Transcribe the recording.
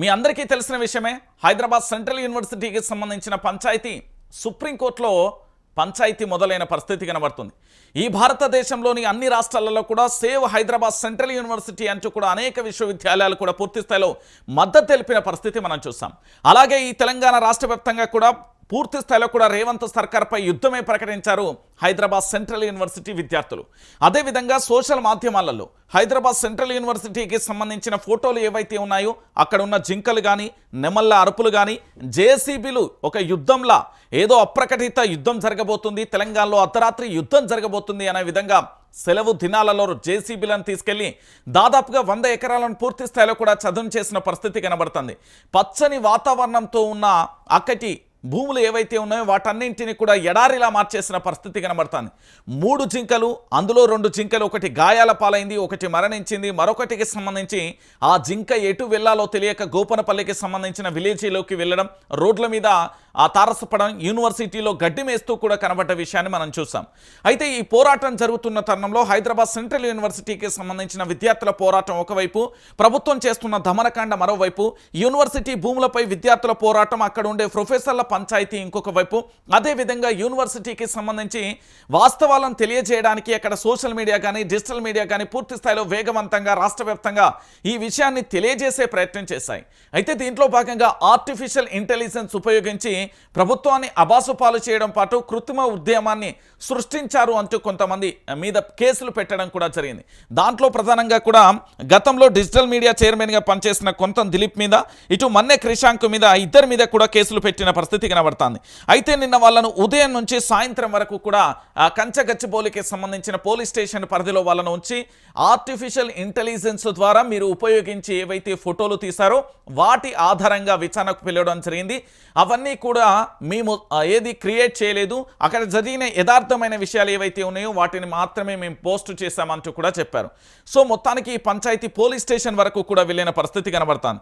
మీ అందరికీ తెలిసిన విషయమే హైదరాబాద్ సెంట్రల్ యూనివర్సిటీకి సంబంధించిన పంచాయతీ సుప్రీంకోర్టులో పంచాయతీ మొదలైన పరిస్థితి కనబడుతుంది. ఈ భారతదేశంలోని అన్ని రాష్ట్రాలలో కూడా సేవ్ హైదరాబాద్ సెంట్రల్ యూనివర్సిటీ అంటూ కూడా అనేక విశ్వవిద్యాలయాలు కూడా పూర్తి స్థాయిలో మద్దతు తెలిపిన పరిస్థితి మనం చూసాం. అలాగే ఈ తెలంగాణ రాష్ట్ర కూడా పూర్తి స్థాయిలో కూడా రేవంత్ సర్కార్పై యుద్ధమే ప్రకటించారు హైదరాబాద్ సెంట్రల్ యూనివర్సిటీ విద్యార్థులు. అదేవిధంగా సోషల్ మాధ్యమాలలో హైదరాబాద్ సెంట్రల్ యూనివర్సిటీకి సంబంధించిన ఫోటోలు ఏవైతే ఉన్నాయో అక్కడ ఉన్న జింకలు కానీ నెమళ్ళ అరుపులు కానీ జేసీబీలు ఒక యుద్ధంలా ఏదో అప్రకటిత యుద్ధం జరగబోతుంది తెలంగాణలో అర్ధరాత్రి యుద్ధం జరగబోతుంది అనే విధంగా సెలవు దినాలలో జేసీబీలను తీసుకెళ్ళి దాదాపుగా వంద ఎకరాలను పూర్తి స్థాయిలో కూడా చదును చేసిన పరిస్థితి కనబడుతుంది. పచ్చని వాతావరణంతో ఉన్న అక్కటి భూములు ఏవైతే ఉన్నాయో వాటన్నింటిని కూడా ఎడారిలా మార్చేసిన పరిస్థితి కనబడుతుంది. మూడు జింకలు అందులో రెండు జింకలు ఒకటి గాయాల పాలైంది ఒకటి మరణించింది. మరొకటికి సంబంధించి ఆ జింక ఎటు వెళ్ళాలో తెలియక గోపనపల్లికి సంబంధించిన విలేజీలోకి వెళ్ళడం రోడ్ల మీద ఆ తారసపడం యూనివర్సిటీలో గడ్డి మేస్తూ కూడా కనబడ్డ విషయాన్ని మనం చూసాం. అయితే ఈ పోరాటం జరుగుతున్న తరుణంలో హైదరాబాద్ సెంట్రల్ యూనివర్సిటీకి సంబంధించిన విద్యార్థుల పోరాటం ఒకవైపు ప్రభుత్వం చేస్తున్న దమనకాండ మరోవైపు యూనివర్సిటీ భూములపై విద్యార్థుల పోరాటం అక్కడ ఉండే ప్రొఫెసర్ల పంచాయతీ ఇంకొక వైపు. అదేవిధంగా యూనివర్సిటీకి సంబంధించి వాస్తవాలను తెలియజేయడానికి అక్కడ సోషల్ మీడియా కానీ డిజిటల్ మీడియా కానీ పూర్తి స్థాయిలో వేగవంతంగా రాష్ట్ర వ్యాప్తంగా ఈ విషయాన్ని తెలియజేసే ప్రయత్నం చేశాయి. అయితే దీంట్లో భాగంగా ఆర్టిఫిషియల్ ఇంటెలిజెన్స్ ఉపయోగించి ప్రభుత్వాన్ని అబాసుపాలు చేయడం పాటు కృత్రిమ ఉద్యమాన్ని సృష్టించారు అంటూ కొంతమంది మీద కేసులు పెట్టడం కూడా జరిగింది. దాంట్లో ప్రధానంగా కూడా గతంలో డిజిటల్ మీడియా చైర్మన్గా పనిచేసిన కొంత దిలీప్ మీద ఇటు మన్నె క్రిషాంక్ మీద ఇద్దరి మీద కూడా కేసులు పెట్టిన పరిస్థితి కనబడుతుంది. అయితే నిన్న వాళ్ళను ఉదయం నుంచి సాయంత్రం వరకు కూడా ఆ కంచగచ్చిబౌలికి సంబంధించిన పోలీస్ స్టేషన్ పరిధిలో వాళ్ళను ఉంచి ఆర్టిఫిషియల్ ఇంటెలిజెన్స్ ద్వారా మీరు ఉపయోగించి ఏవైతే ఫోటోలు తీశారో వాటి ఆధారంగా విచారణకు పిలవడం జరిగింది. అవన్నీ కూడా మేము ఏది క్రియేట్ చేయలేదు. అక్కడ జరిగిన యథార్థమైన విషయాలు ఏవైతే ఉన్నాయో వాటిని మాత్రమే మేము పోస్ట్ చేశామంటూ కూడా చెప్పారు. సో మొత్తానికి ఈ పంచాయతీ పోలీస్ స్టేషన్ వరకు కూడా వెళ్ళిన పరిస్థితి కనబడుతుంది.